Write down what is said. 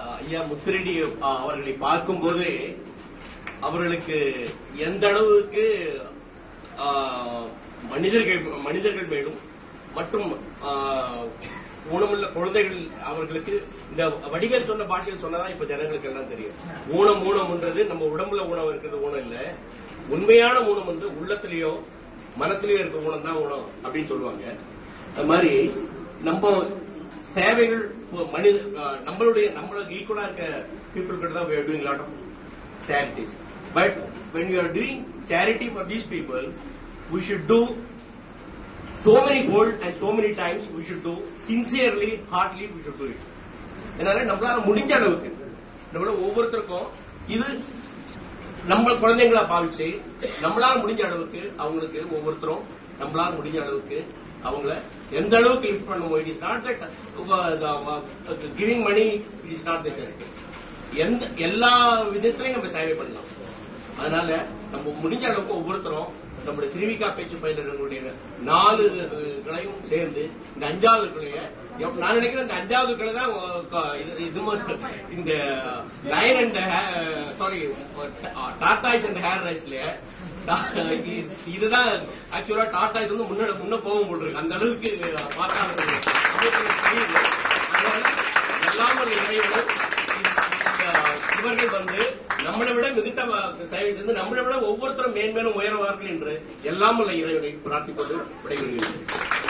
ஐயா முத்திரெடி ஆ, அவர்களை பார்க்கும்போது அவர்களுக்கு எந்த அளவுக்கு மனிதர்கள் மனிதர்கள் மேலும் மற்றும் ஊனமுள்ள குழந்தைகள் அவர்களுக்கு இந்த வடிவேல் சொன்ன பாஷையில் சொன்னதான் இப்ப ஜனங்களுக்கு எல்லாம் தெரியும். ஊனம் ஊனம்ன்றது நம்ம உடம்புல ஊனம் இருக்கிறது ஊனம் இல்ல. உண்மையான ஊனம் வந்து உள்ளத்திலேயோ மனத்திலேயோ இருக்க ஊனம் தான் ஊனம் அப்படின்னு சொல்லுவாங்க. அது மாதிரி நம்ம சேவைகள் மனித நம்மளுடைய நம்மளுக்கு ஈக்குவலா இருக்க பீப்புள் கிட்ட தான் doing lot of charities but when you are doing charity for these people we should do so many fold and so many times we should do sincerely heartily we should do it அதனால நம்மளால முடிஞ்ச அளவுக்கு நம்மள ஒவ்வொருத்தருக்கும் இது நம்ம குழந்தைங்களா பாவிச்சு நம்மளால முடிஞ்ச அளவுக்கு அவங்களுக்கு ஒவ்வொருத்தரும் நம்மளால முடிஞ்ச அளவுக்கு அவங்கள எந்த அளவுக்கு லிஃப்ட் பண்ணுவோம் it is not that giving money it is not that எந்த எல்லா விதத்திலையும் நம்ம சேவை பண்ணலாம். அதனால நம்ம முடிஞ்ச அளவுக்கு ஒவ்வொருத்தரும் நம்முடைய திருவிக்கா பேச்சு பயிலர்களுடைய நாலு கிளையும் சேர்ந்து இந்த அஞ்சாவது கிளைய நான் நினைக்கிறேன் இந்த அஞ்சாவது கிளை தான் இது- இது இந்த line and sorry tortoise and hare ரைஸ்ல இதுதான் ஆக்சுவலா டாட்டாய்ஸ் வந்து முன்னாடி முன்ன போகும் போல் இருக்கு. அந்த அளவுக்கு பார்த்தா எல்லாமே எல்லாம் ஒரு இவர்கள் வந்து நம்மளை விட மிகுந்த சேவை செய்து நம்மளை விட ஒவ்வொருத்தரும் மேன்மேலும் உயர்வார்கள் என்று எல்லாம் உள்ள இறைவனை பிரார்த்திப்பது விடைபெறுகிறேன்.